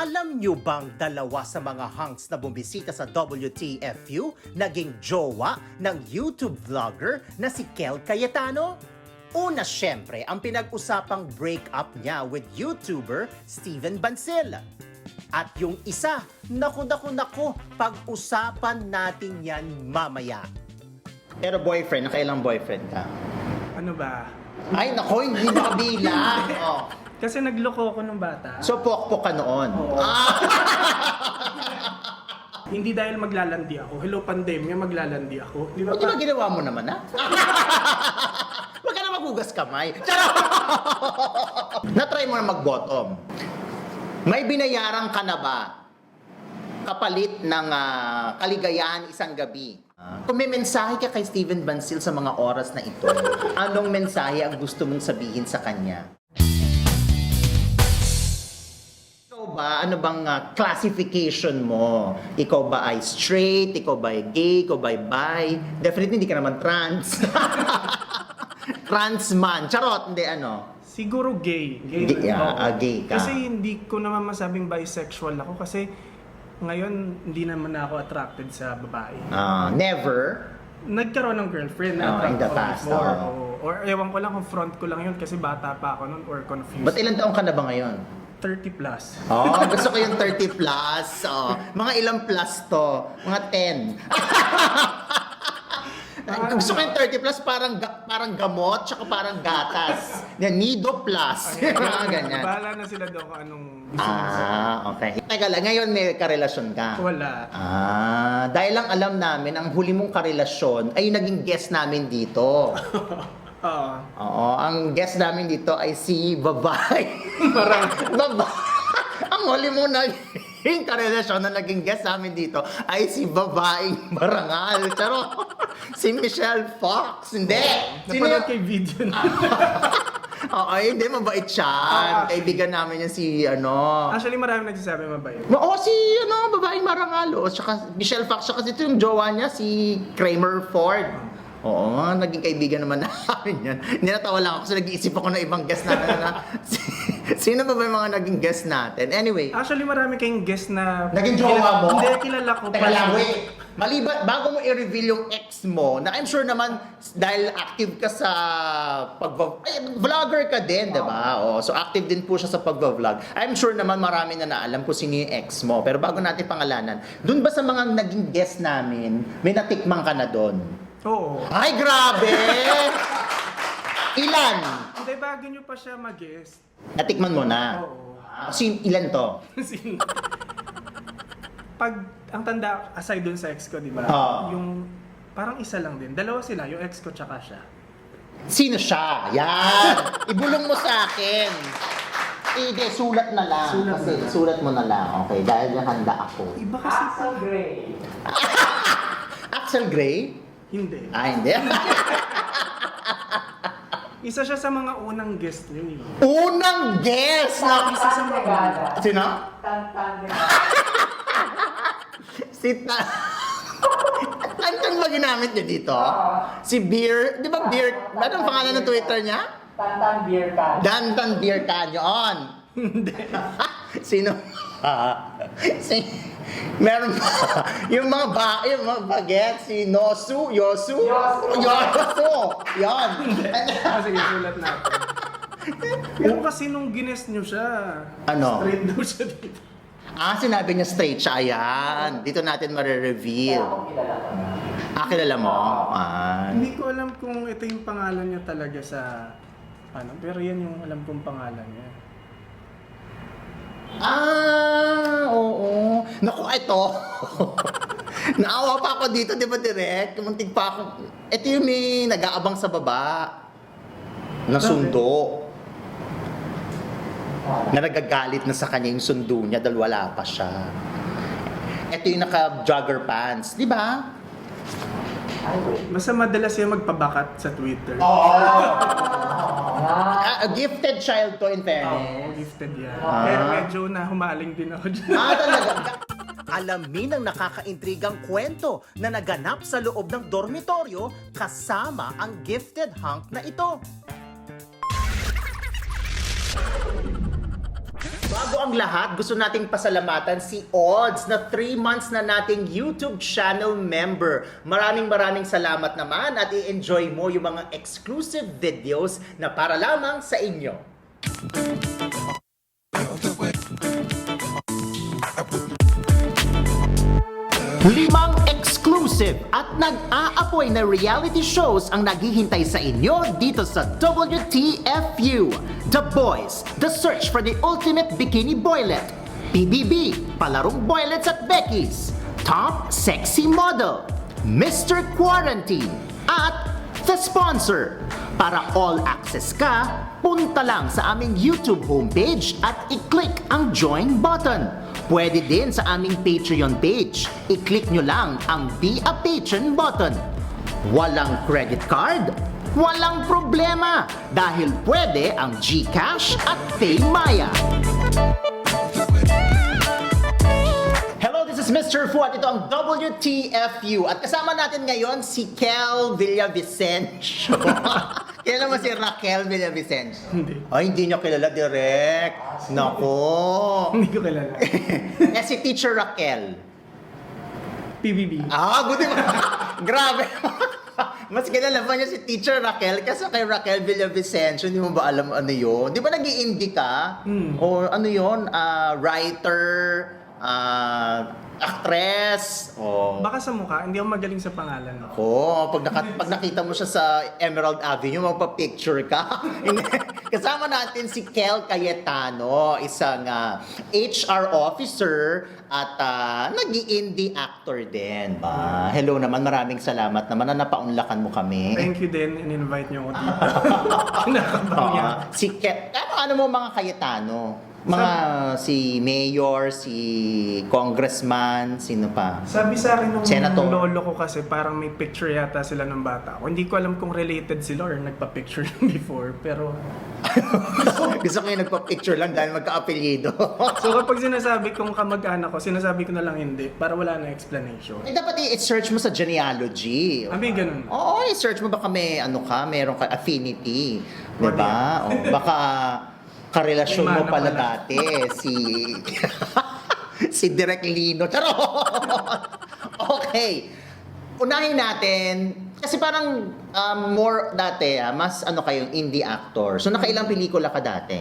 Alam nyo bang dalawa sa mga hunks na bumisita sa WTFU naging jowa ng YouTube vlogger na si Kel Cayetano? Una syempre ang pinag-usapang breakup niya with YouTuber Steven Bansil. At yung isa, naku naku naku, pag-usapan natin yan mamaya. Pero boyfriend, nakailang boyfriend ka? Ano ba? Ay nako, hindi makabilang. oh. Kasi nagloko ako nung bata. So pokpok ka noon. Oo. Ah! Hindi dahil maglalandi ako. Hello pandemya, maglalandi ako. Di ba? Di ba ginawa mo naman, ha? Huwag ka na maghugas kamay. Charot! Na-try mo na mag-bottom. May binayaran ka na ba kapalit ng ah, kaligayahan isang gabi? Kung may mensahe ka kay Steven Bansil sa mga oras na ito, anong mensahe ang gusto mong sabihin sa kanya? Ikaw ba, ano bang ah, classification mo? Ikaw ba ay straight? Ikaw ba ay gay? Ikaw ba ay bi? Definitely hindi ka naman trans. trans man. Charot, hindi ano. Siguro gay. Gay, Gay, ah, Oo. ah, gay ka. Kasi hindi ko naman masabing bisexual ako kasi ngayon hindi naman ako attracted sa babae. Ah, never. Nagkaroon ng girlfriend Oh, na in the ako past, before. oo. oo. Or ewan ko lang kung front ko lang yun kasi bata pa ako noon or confused. Ba't ilang taong ka na ba ngayon? 30 plus. Oh, gusto ko yung 30 plus. Oh, mga ilang plus to? Mga 10. gusto ko yung 30 plus parang ga- parang gamot tsaka parang gatas. Yan, nido plus. Mga ganyan. Bahala na sila doon kung anong gusto nila sa Ah, okay. Teka lang, ngayon may karelasyon ka. Wala. Ah, dahil lang alam namin, ang huli mong karelasyon ay naging guest namin dito. Oo. Oo, ang guest namin dito ay si Babay. Parang Babay. ang huli mong naging karelasyon na naging guest namin dito ay si Babaeng Barangal. Charo. si Michelle Fox. Hindi. Sino napanood kay video na. Oo, hindi. Mabait siya. Ah, Kaibigan namin yan si, ano, Actually, marami nagsasabi mabait. Oo, si ano, babaeng marangal. O, tsaka Michelle Fox. Tsaka ito yung jowa niya, si Kramer Ford. Oo, naging kaibigan naman namin yan. Ninatawa lang ako kasi nag-iisip ako ng ibang guest natin na, sino ba ba yung mga naging guest natin? Anyway, Actually, marami kayong guest na... naging jowa Kilala- mo? Hindi, kilala ko. Teka lang, wait. Maliban, bago mo i-reveal yung ex mo, na I'm sure naman dahil active ka sa pag ay, vlogger ka din, di ba? Oh, so active din po siya sa pagva-vlog. I'm sure naman marami na naalam kung sino yung ex mo. Pero bago natin pangalanan, dun ba sa mga naging guest namin, may natikman ka na doon? Oo. Ay, grabe! Ilan? Hindi, bago nyo pa siya mag-guest. Natikman mo na? Oo. Sin, ilan to? Sino? Pag, ang tanda, aside dun sa ex ko, di ba? Oo. Yung, parang isa lang din. Dalawa sila, yung ex ko tsaka siya. Sino siya? Yan! Ibulong mo sa akin. Hindi, sulat na lang. Sulat Kasi na lang. sulat mo na lang. Okay, dahil yung handa ako. Iba kasi po. Axel Gray? Hindi. Ah, hindi. Isa siya sa mga unang guest nyo. eh. Unang guest na... Isa sa mga. Sino? si Ta... Tantan ba ginamit niya dito? Si Beer... Di ba Beer... Anong pangalan ng Twitter niya? Tantan Beer Can. Dantan Beer Canyon. Hindi. Sino? si, meron pa. yung mga ba, yung mga bagets, si Nosu, Yosu, Yosu. Yosu. Yan. Ah, sige, sulat natin. Pero kasi nung gines nyo siya, Ano? straight daw siya dito. ah, sinabi niya straight siya. Ayan. Dito natin ko. Ah, kilala mo? Ah. Hindi ko alam kung ito yung pangalan niya talaga sa ano, pero yan yung alam kong pangalan niya. Ah, oo. Naku, ito. Naawa pa ako dito, di ba, direct? Muntik pa ako. Ito yung may nag-aabang sa baba. Na sundo. Na nagagalit na sa kanya yung sundo niya dahil wala pa siya. Ito yung naka-jogger pants, di ba? Basta madalas siya magpabakat sa Twitter. Oo. Ah, a gifted child to in fairness. gifted yan. Ah. Pero medyo na humaling din ako dyan. Ah, talaga? Alamin ang nakakaintrigang kwento na naganap sa loob ng dormitoryo kasama ang gifted hunk na ito. Bago ang lahat, gusto nating pasalamatan si Odds na 3 months na nating YouTube channel member. Maraming maraming salamat naman at i-enjoy mo yung mga exclusive videos na para lamang sa inyo. Limang exclusive at nag-aapoy na reality shows ang naghihintay sa inyo dito sa WTFU. The Boys, The Search for the Ultimate Bikini Boylet. PBB, Palarong Boylets at Becky's. Top Sexy Model. Mr. Quarantine. At The Sponsor. Para all access ka, punta lang sa aming YouTube homepage at i-click ang join button. Pwede din sa aming Patreon page. I-click nyo lang ang Be a Patron button. Walang credit card? Walang problema dahil pwede ang GCash at PayMaya. Hello, this is Mr. Fu at ito ang WTFU. At kasama natin ngayon si Kel Villavicencio. Kilala mo si Raquel Villavicencio? Hindi. Ay, hindi niya kilala direct. Nako. Hindi ko kilala. eh, si Teacher Raquel. PBB. Ah, buti mo. Grabe. Mas kilala pa niya si Teacher Raquel kasi kay Raquel Villavicencio, hindi mo ba alam ano yun? Di ba nag indie ka? Hmm. O ano yun? Ah, writer, ah, actress, o... Baka sa mukha, hindi ako magaling sa pangalan. Oo, pag, naka, pag nakita mo siya sa Emerald Avenue, magpa-picture ka. Kasama natin si Kel Cayetano, isang ah, HR officer at uh, nag indie actor din. Ba? Hello naman, maraming salamat naman na napaunlakan mo kami. Thank you din, in-invite niyo ako dito. Kinakabahan niya. Ah, si Kel, ano, ano mo mga Cayetano? Mga si mayor, si congressman, sino pa? Sabi sa akin nung Senator. lolo ko kasi parang may picture yata sila ng bata ko. Hindi ko alam kung related sila or nagpa-picture lang before. Pero Gusto ko yung nagpa-picture lang dahil magka-apelyido. so kapag sinasabi kong kamag-anak ko, sinasabi ko na lang hindi para wala na explanation. Eh, dapat i-search mo sa genealogy. Abi, ganun. Oo, i-search mo baka may ano ka, meron ka affinity. Di ba? O, baka karelasyon mo pala. dati si si Direk Lino. Charot! okay. Unahin natin, kasi parang um, more dati, ah, mas ano kayong indie actor. So nakailang pelikula ka dati?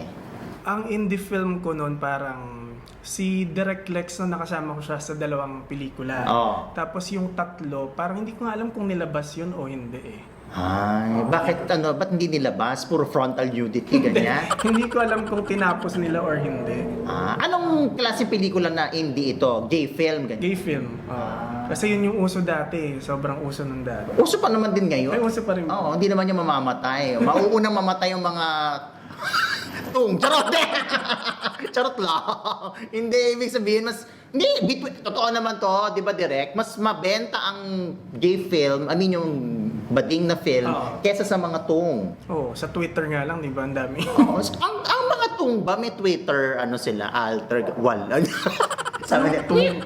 Ang indie film ko noon parang si Direct Lex na nakasama ko siya sa dalawang pelikula. Oo. Tapos yung tatlo, parang hindi ko nga alam kung nilabas yun o hindi eh. Ay, bakit ano, ba't hindi nilabas? Puro frontal nudity, ganyan? hindi ko alam kung tinapos nila or hindi. Ah, anong klase pelikula na indie ito? Gay film, ganyan? Gay film. oo. Kasi yun yung uso dati. eh. Sobrang uso nung dati. Uso pa naman din ngayon. Ay, uso pa rin. Oo, hindi naman niya mamamatay. Mauunang mamatay yung mga tung. Charot! Charot lang. hindi, ibig sabihin, mas... Hindi, between, totoo naman to, di ba direct? Mas mabenta ang gay film, I mean yung bading na film, Oo. kesa sa mga tung. Oo, sa Twitter nga lang, di ba? Ang dami. Oo, ang, ang mga tung ba, may Twitter, ano sila, alter, wal. Sabi niya, tung,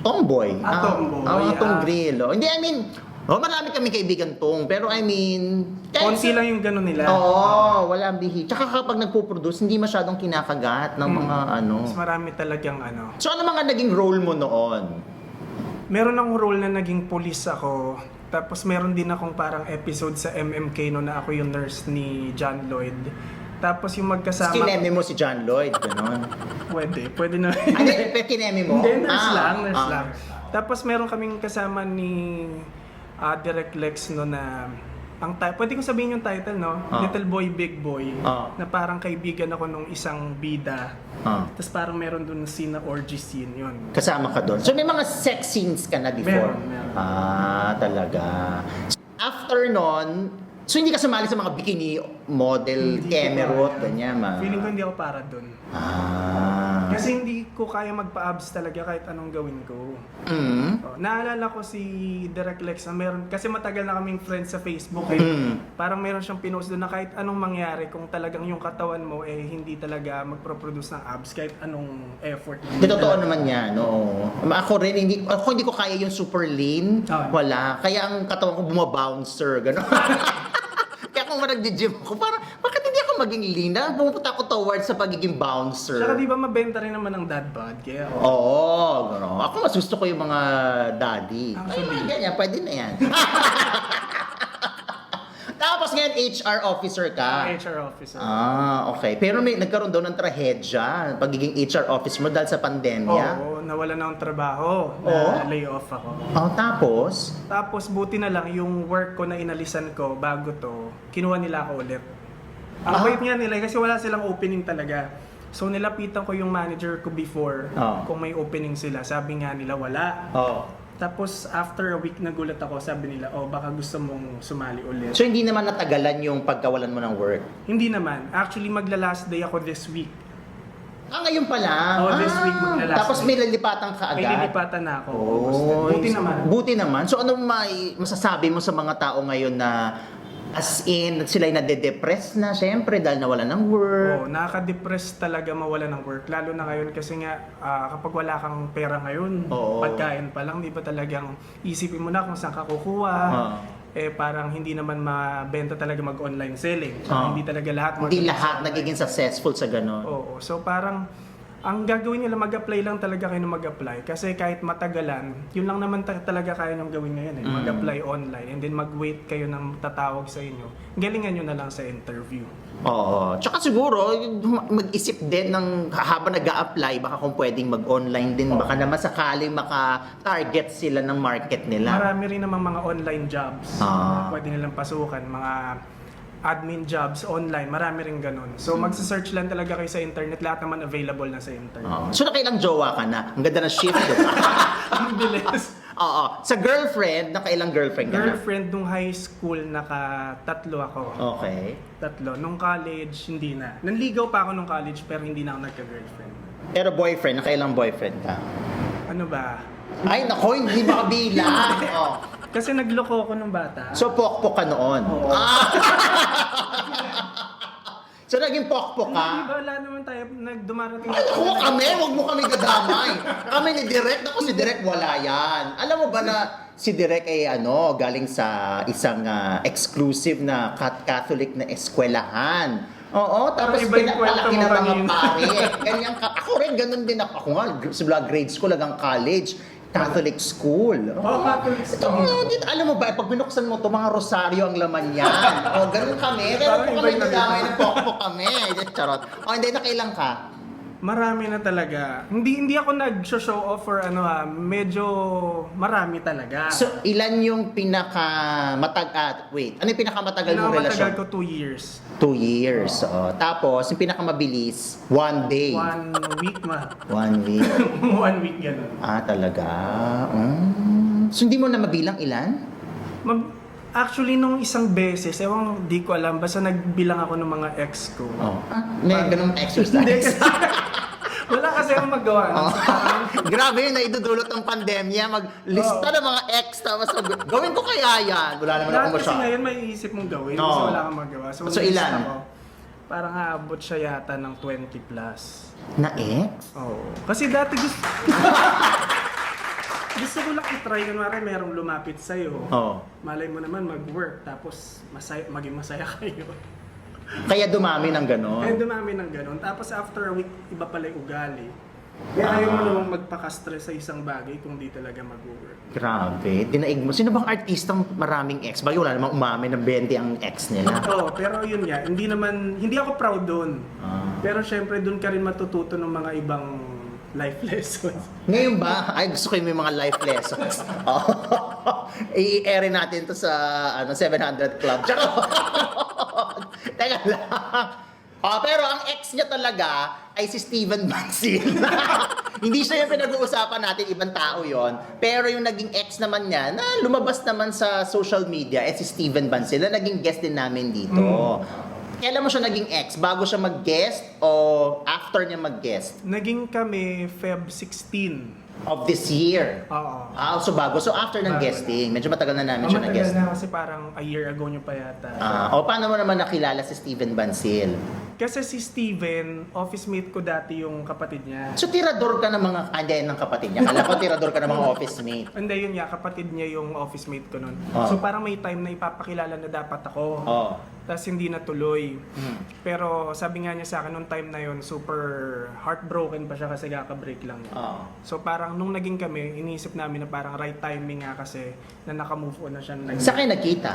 tomboy. Ah, tomboy, Ah, mga tong ah. grillo. Hindi, I mean, oh, marami kami kaibigan tong, pero I mean, kahit Konti sa- lang yung gano'n nila. Oo, wala bihi. Tsaka kapag nagpo-produce, hindi masyadong kinakagat ng mga ano. Mas marami talagang ano. So ano mga naging role mo noon? Meron akong role na naging police ako. Tapos meron din akong parang episode sa MMK no na ako yung nurse ni John Lloyd. Tapos yung magkasama... Kineme mo si John Lloyd, gano'n. Pwede, pwede na. Ano, kineme mo? Hindi, nurse Ah, lang, nurse ah. lang. Tapos meron kaming kasama ni ah, Direct Lex no na ang ti- pwede ko sabihin yung title no Ah. Little Boy Big Boy Ah. na parang kaibigan ako nung isang bida Ah. tapos parang meron dun scene na orgy scene yun Kasama ka doon. So may mga sex scenes ka na before? Meron, meron. Ah, talaga. After nun, so hindi ka sumali sa mga bikini model, Hindi ko kaya. ganyan ma. feeling ko hindi ako para dun Ah. Kasi hindi ko kaya magpa-abs talaga kahit anong gawin ko Mm. Oh, naalala ko si Direct Lex na meron, kasi matagal na kaming friends sa Facebook eh. Mm. Parang meron siyang pinost doon na kahit anong mangyari kung talagang yung katawan mo eh hindi talaga magpro-produce ng abs kahit anong effort. Di totoo naman yan, oo. Ako rin, hindi, ako hindi ko kaya yung super lean. Ah. Wala. Kaya ang katawan ko bumabouncer, gano'n. Kaya kung nag-gym ako, parang, bakit hindi ako maging lean. Na pupunta ako towards sa pagiging bouncer. Tsaka di ba mabenta rin naman ang dad bod? Kaya Oo, gano'n. Ako mas gusto ko yung mga daddy. Ay, Actually. mga ganyan, pwede na yan. Tapos ngayon, HR officer ka. HR officer. Ah, okay. Pero may nagkaroon daw ng trahedya, pagiging HR officer mo dahil sa pandemya. Oo, nawala na akong trabaho. Oo? Na lay off ako. Oh, tapos? Tapos buti na lang yung work ko na inalisan ko bago to, kinuha nila ako ulit. Ang Ah. bait nga nila kasi wala silang opening talaga. So nilapitan ko yung manager ko before Ah. kung may opening sila. Sabi nga nila wala. Oh. Tapos after a week nagulat ako, sabi nila, oh baka gusto mong sumali ulit. So hindi naman natagalan yung pagkawalan mo ng work? Hindi naman. Actually magla-last day ako this week. Ah, ngayon pa lang. Oh, this week magla-last Tapos may lilipatan ka agad? May lilipatan na ako. Oh, Buti naman. Buti naman. So anong may masasabi mo sa mga tao ngayon na as in sila ay nade-depress na syempre dahil nawala ng work? Oo, nakaka-depress talaga mawala ng work. Lalo na ngayon kasi nga ah, kapag wala kang pera ngayon, Oo. pagkain pa lang, di ba talagang isipin mo na kung saan ka kukuha. Ah. Eh parang hindi naman mabenta talaga mag-online selling. Ah. Hindi talaga lahat Hindi lahat sa online. nagiging successful sa ganon. Oo. So parang ang gagawin lang, mag-apply lang talaga kayo na mag-apply. Kasi kahit matagalan, yun lang naman ta- talaga kaya nyo gawin ngayon. Eh. Mm. Mag-apply online and then mag-wait kayo ng tatawag sa inyo. Galingan nyo na lang sa interview. Oo. Tsaka siguro, mag-isip din ng habang nag apply baka kung pwedeng mag-online din, baka naman sakaling maka-target sila ng market nila. Marami rin naman mga online jobs Ah. na pwede nilang pasukan, mga admin jobs online, marami rin ganun. So Hmm. magsa-search lang talaga kayo sa internet, lahat naman available na sa internet. Oo. So nakailang jowa ka na? Ang ganda ng shift. di ba? Ang bilis. Oo. Sa girlfriend, nakailang girlfriend ka na? Girlfriend nung high school, naka tatlo ako. Okay. Tatlo. Nung college, hindi na. Nanligaw pa ako nung college pero hindi na ako nagka-girlfriend. Pero boyfriend, nakailang boyfriend ka? Ano ba? Ay, nako, hindi makabilang. oh. Kasi nagloko ako nung bata. So, pokpok ka noon? Oo. Ah! so, naging pokpok ka? Hindi ba, wala naman tayo, nagdumarating Ay, ako kami, wag mo kami dadamay. Kami ni Direk, ako si Direk wala yan. Alam mo ba na si Direk ay ano, galing sa isang ah, exclusive na cat Catholic na eskwelahan. Oo, tapos iba yung pinapalaki kwento ng mo mga kanina. pare. Ganyan ka. Ako rin, ganun din ako. Ako nga, simula grade school hanggang college. Catholic school. Oo, Catholic Ito, school. oh, dito, alam mo ba, pag binuksan mo to mga rosaryo ang laman yan. o, ganun kami. Pero iba kami yung nadamay nabibigay. ng pokpok kami. Charot. O, hindi, nakailang ka? Marami na talaga. Hindi hindi ako nag-show off or ano ha, medyo marami talaga. So, ilan yung pinaka matag at wait, ano yung pinakamatagal mong relasyon? Pinakamatagal ko two years. Two years. oo. tapos, yung pinakamabilis, one day. One week ma. One week. One week ganun. ah, talaga? Mm. So, hindi mo na mabilang ilan? Ma- Actually, nung isang beses, ewan, di ko alam, basta nagbilang ako ng mga ex ko. Oh. Ah, may ganun Hindi exercise. kasi, wala kasi akong magawa. Oh. Grabe yun, naidudulot ng pandemya. Maglista ng mga ex, tapos gawin ko kaya yan. Wala naman ako lahat kasi masyado. ngayon may isip mong gawin, Oo. kasi wala kang magawa. So, So, ilan? ko, parang aabot siya yata ng 20 plus. Na ex? Oo. Kasi dati gusto... gusto ko lang i-try, kunwari merong lumapit sa'yo. Oo. Malay mo naman mag-work, tapos masaya, maging masaya kayo. Kaya dumami ng ganon. Kaya dumami ng ganun. Tapos after a week, iba pala yung ugali. Kaya ayaw mo namang magpaka-stress sa isang bagay kung di talaga mag-work. Grabe, dinaig mo. Sino bang artistang maraming ex? Bagay wala namang umamin ng 20 ang ex nila. Oo, pero yun nga, hindi naman, hindi ako proud doon. Ah. Pero syempre doon ka rin matututo ng mga ibang life lessons. Ngayon ba? Ay, gusto ko yung may mga life lessons. Oh. I-air natin to sa ano 700 Club. Charot! Teka lang. Oh, pero ang ex niya talaga ay si Steven Bansil. Hindi siya yung pinag-uusapan natin, ibang tao yon. Pero yung naging ex naman niya, na lumabas naman sa social media, eh si Steven Bansil, na naging guest din namin dito. Kailan mo siya naging ex? Bago siya mag-guest o after niya mag-guest Naging kami Feb 16. of this year? Oo. Ah, so bago. So after ng Bago guesting, medyo matagal na namin siya Matagal nag-guest. na kasi parang a year ago nyo pa yata. Ah, o paano mo naman nakilala si Steven Bansil? Kasi si Steven, office mate ko dati yung kapatid niya. So, tirador ka ng mga kanya ng kapatid niya. Kala ko tirador ka ng mga office mate. Hindi, yun nga, kapatid niya yung office mate ko nun. Ah. So parang may time na ipapakilala na dapat ako. Oh. Tapos hindi natuloy. Hmm. Pero sabi nga niya sa akin nung time na yun, super heartbroken pa siya kasi kaka-break lang niya. Oh. So parang nung naging kami, iniisip namin na parang right timing nga kasi na naka-move on na siya. Sa kayo nagkita?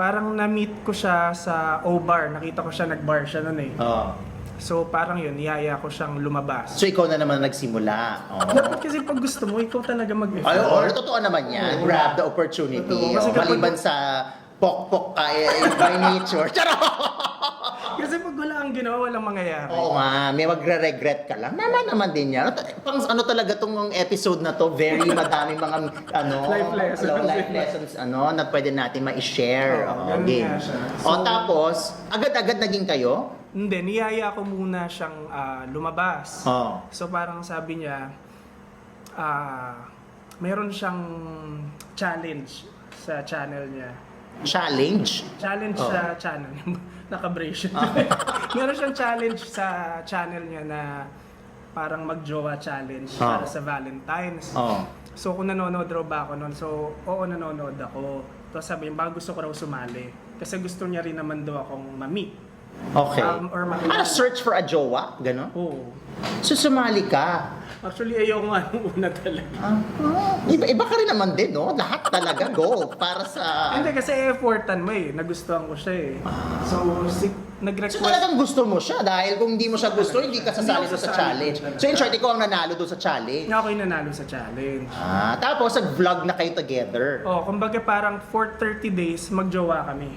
Parang na-meet ko siya sa O-Bar. Nakita ko siya nag-bar siya nun eh. Oh. So parang yun, niyaya ko siyang lumabas. So, ikaw na naman nagsimula. Oh. Dapat kasi pag gusto mo, ikaw talaga mag-effort. Ay, oo, totoo naman yan. Oo. Grab the opportunity. Totoo. Kasi Oh, kapag- maliban sa pok-pok ka eh, by nature. Charot! Kasi pag wala kang ginawa, walang mangyayari. Oo nga, may magre-regret ka lang. Naman naman din yan. Pang, ano talaga tong episode na to, very madami mga ano, Life lessons. life lessons ano, na pwede natin ma-share. Oo, Oo, ganun game. nga siya. o So- tapos, agad-agad naging kayo? Hindi, niyaya ko muna siyang ah, lumabas. Oo. So parang sabi niya, ah, meron siyang challenge sa channel niya. Challenge? Challenge Oh. sa channel. Naka-brace siya. meron siyang challenge sa channel niya na parang mag-jowa challenge Oh. para sa Valentine's. Oo. So kung nanonood raw ba ako noon, so oo nanonood ako. Tapos sabi niya, baka gusto ko raw sumali. Kasi gusto niya rin naman daw akong ma-meet. Okay. Um, or makilala. Ah, search for a jowa? Ganon? Oo. So, sumali ka. Actually, ayoko nga nung una talaga. Ah, iba, iba ka rin naman din, no? Lahat talaga go para sa... Hindi kasi effortan mo eh. Nagustuhan ko siya eh. So, si, So nag-request. talagang gusto mo siya dahil kung hindi mo siya gusto, hindi ka sasali Hindi ako doon sa sasali challenge. So in short, ikaw ang nanalo doon sa challenge. Nga ako yung nanalo sa challenge. Ah, tapos nag-vlog na kayo together. Oh, kumbaga parang for 30 days, magjowa kami.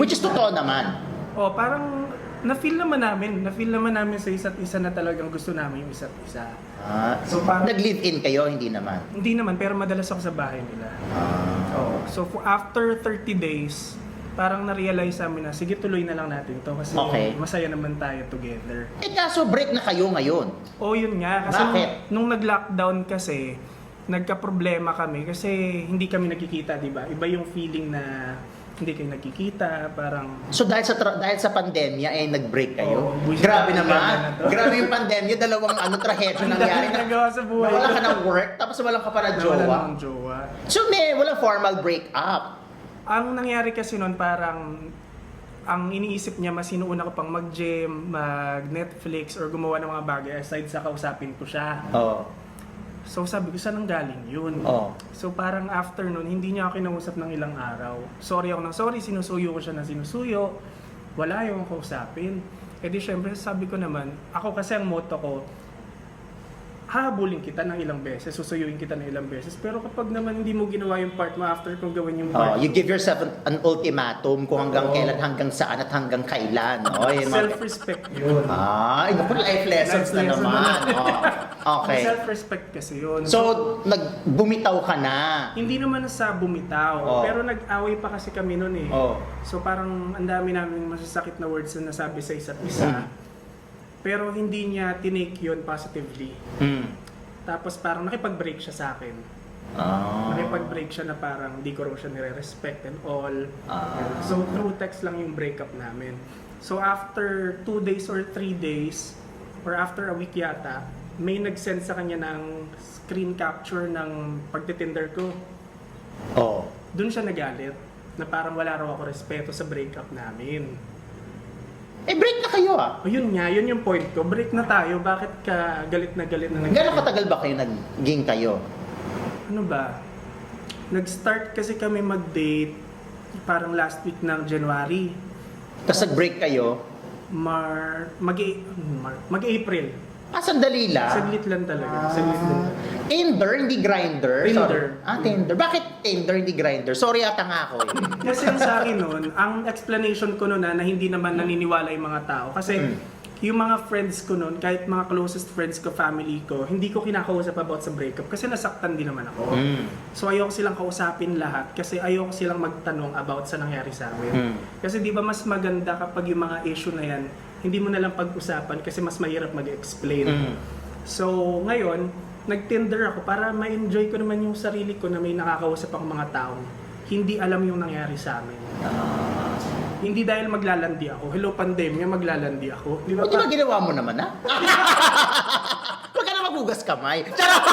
Which is totoo naman. Oh, parang na-feel naman namin, na-feel naman namin sa isa't isa na talagang gusto namin yung isa't isa. Ah, So parang nag-live-in kayo, hindi naman. hindi naman pero madalas ako sa bahay nila. Ah. Oh, so for after 30 days, parang na-realize namin na sige tuloy na lang natin to kasi Okay. masaya naman tayo together. Eh kaso break na kayo ngayon. Oh, yun nga. Kasi Bakit? nung, nung nag-lockdown kasi, nagka-problema kami kasi hindi kami nagkikita, di ba? Iba yung feeling na hindi kayo nagkikita, parang... So dahil sa tra- dahil sa pandemya ay nag-break kayo. Oo, Grabe naman. na to. Grabe yung pandemya, dalawang ano trahedya Ang nangyari dami na. nagawa sa buhay. Wala ka ng work, tapos wala ka pa na Wala jowa. namang jowa. So may walang formal break up. Ang nangyari kasi noon parang ang iniisip niya mas sinuuna ko pang mag-gym, mag-Netflix, or gumawa ng mga bagay aside sa kausapin ko siya. Oo. So sabi ko, saan ang galing yun? Oo. So parang after nun, hindi niya ako kinausap ng ilang araw. Sorry ako ng sorry, sinusuyo ko siya na sinusuyo. Wala yung kausapin. E di syempre sabi ko naman, ako kasi ang motto ko, hahabulin kita ng ilang beses, susuyuin kita ng ilang beses. Pero kapag naman hindi mo ginawa yung part mo after kung gawin yung Oh, part you give yourself an, an ultimatum kung hanggang Oo. kailan, hanggang saan at hanggang kailan. Oh, mga- self-respect yun. Ah, naku, life lessons Life na lesson naman. na. Oh, okay. Self-respect kasi yun. So, nagbumitaw ka na. hindi naman sa bumitaw, Oo. pero nag-away pa kasi kami noon eh. Oh. So parang ang dami namin masasakit na words na nasabi sa isa't isa. Mm. Pero hindi niya tinake yun positively. Hmm. Tapos parang nakipag-break siya sa akin. Ah. Nakipag-break siya na parang hindi ko raw siya nire-respect and all. Ah. So through text lang yung breakup namin. So after two days or three days, or after a week yata, may nag-send sa kanya ng screen capture ng pagtitinder ko. Oh. Doon siya nagalit na parang wala raw ako respeto sa breakup namin. Eh, break na kayo ah. O yun nga, yun yung point ko. Break na tayo. Bakit ka galit na galit na nag Gano'ng katagal ba kayo naging kayo? Ano ba? Nag-start kasi kami mag-date parang last week ng January. Tapos nag-break kayo? Mar... Mag... Mar, mag-April. Ah, sandali lang. Saglit lang talaga. Saglit lang. Tinder, hindi grinder. Tinder. Sorry. Ah, Tinder. Bakit Tinder, hindi grinder? Sorry ata nga ako eh. Kasi ang sa akin nun, ang explanation ko nun na, na hindi naman naniniwala yung mga tao. Kasi Mm. yung mga friends ko nun, kahit mga closest friends ko, family ko, hindi ko kinakausap about sa breakup kasi nasaktan din naman ako. Mm. So ayoko silang kausapin lahat kasi ayoko silang magtanong about sa nangyari sa amin. Mm. Kasi di ba mas maganda kapag yung mga issue na yan, hindi mo na lang pag-usapan kasi mas mahirap mag-explain. Mm. So ngayon, nag-Tinder ako para ma-enjoy ko naman yung sarili ko na may nakakausap ako mga taong hindi alam yung nangyari sa amin. Hindi dahil maglalandi ako. Hello, pandemya, maglalandi ako. Di ba? Buti ba ginawa mo naman, ha? Huwag ka na maghugas kamay. Charot!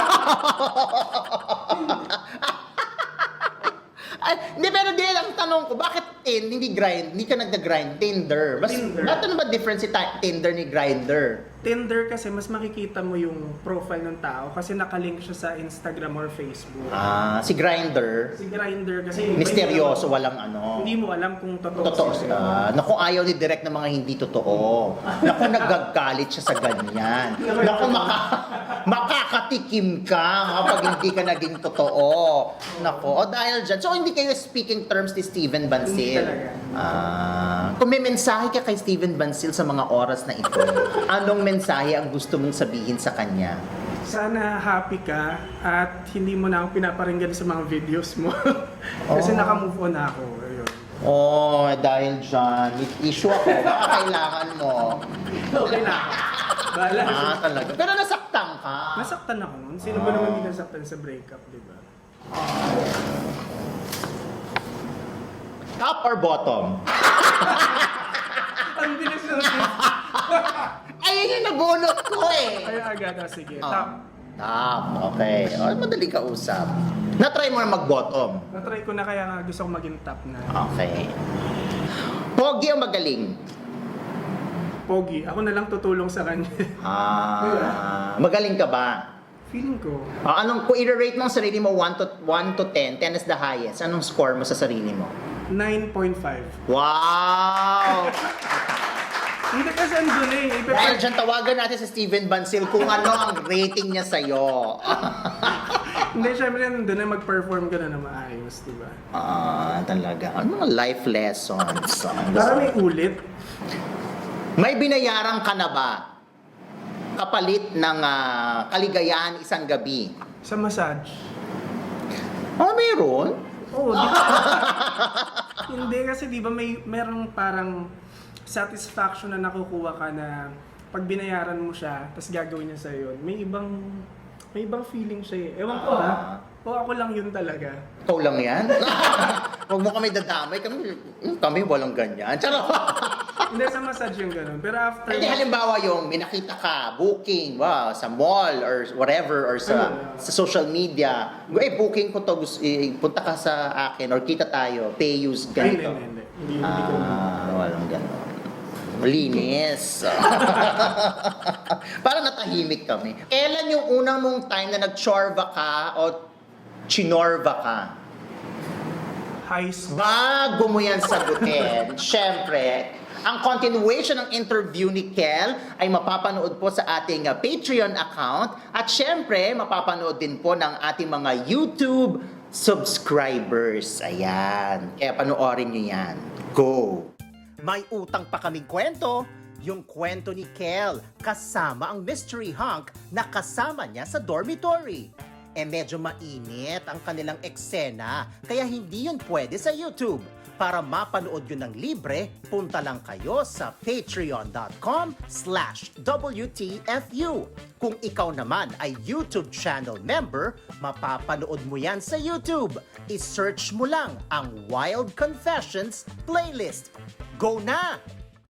Hindi, pero di, ang tanong ko, bakit tin, hindi grind, hindi ka nagda-grind, Tinder? Mas, Tinder. Ba't ano ba difference si ta- Tinder ni Grinder? Tinder kasi mas makikita mo yung profile ng tao kasi nakalink siya sa Instagram or Facebook. Ah, si Grinder, Si Grindr kasi... misteryoso, walang ano. Hindi mo alam kung totoo. Totoo siya. siya. Naku, ayaw ni Direk ng mga hindi totoo. Naku, nagagalit siya sa ganyan. Naku, maka, makakatikim ka kapag hindi ka naging totoo. Naku, o dahil dyan. So, hindi kayo speaking terms ni Steven Hindi Bansil. talaga. Ah, kung may mensahe ka kay Steven Bansil sa mga oras na ito, anong mensahe ang gusto mong sabihin sa kanya? Sana happy ka at hindi mo na ako pinaparinggan sa mga videos mo. kasi Oh. naka-move on na ako. Ayun. Oh, dahil dyan, may issue ako, baka kailangan mo. Okay na. Bahala. Ah, talaga. Pero nasaktan ka. Nasaktan ako nun. Sino ba naman hindi nasaktan sa breakup, di ba? Top or bottom? Ang bilis na Ayun yung nabunot ko eh. Kaya agad, ah, sige. Ah. Top. Top, okay. O, madali ka usap. Na-try mo na mag-bottom. Natry ko na kaya nga gusto ko maging top na. Okay. Pogi o magaling? Pogi, ako na lang tutulong sa kanya. Ah, magaling ka ba? Feeling ko, Ah, anong, kung i-rate mo ang sarili mo 1 to, 1 to 10, 10 is the highest, anong score mo sa sarili mo? 9.5. Wow! Hindi kasi andun eh. Ipe- Dahil dyan, tawagan natin si Steven Bansil kung ano ang rating niya sa'yo. Hindi, syempre nandun na mag-perform ka na na maayos, di ba? Ah, talaga. Ano mga life lessons? Para may ulit. May binayaran ka na ba? Kapalit ng ah, kaligayahan isang gabi. Sa massage. Ah, meron? Oo, di ba? Hindi kasi di ba may merong parang satisfaction na nakukuha ka na pag binayaran mo siya, tapos gagawin niya sa yun, may ibang may ibang feeling siya eh. Ewan ko ha. O ako lang yun talaga. Ikaw lang yan? Huwag mo kami dadamay. Kami, hmm, kami walang ganyan. Charot! Hindi sa massage yung ganun. Pero after... Hindi, halimbawa yung may nakita ka, booking, wow, sa mall or whatever, or sa, Ano? sa social media. Eh, booking ko to, gusto, eh, punta ka sa akin, or kita tayo, pay use, Ay, hindi, ganito. hindi, hindi. Hindi, hindi ko Ah, walang gano'n. Linis. Parang natahimik kami. Kailan yung unang mong time na nag-chorva ka o chinorva ka? High school. Bago mo yan sagutin, syempre, ang continuation ng interview ni Kel ay mapapanood po sa ating uh, Patreon account at syempre, mapapanood din po ng ating mga YouTube subscribers. Ayan. Kaya panoorin nyo yan. Go! May utang pa kaming kwento. Yung kwento ni Kel kasama ang mystery hunk na kasama niya sa dormitory. Eh medyo mainit ang kanilang eksena kaya hindi yun pwede sa YouTube. Para mapanood yun ng libre, punta lang kayo sa patreon.com slash WTFU. Kung ikaw naman ay YouTube channel member, mapapanood mo yan sa YouTube. I-search mo lang ang Wild Confessions playlist. Go na!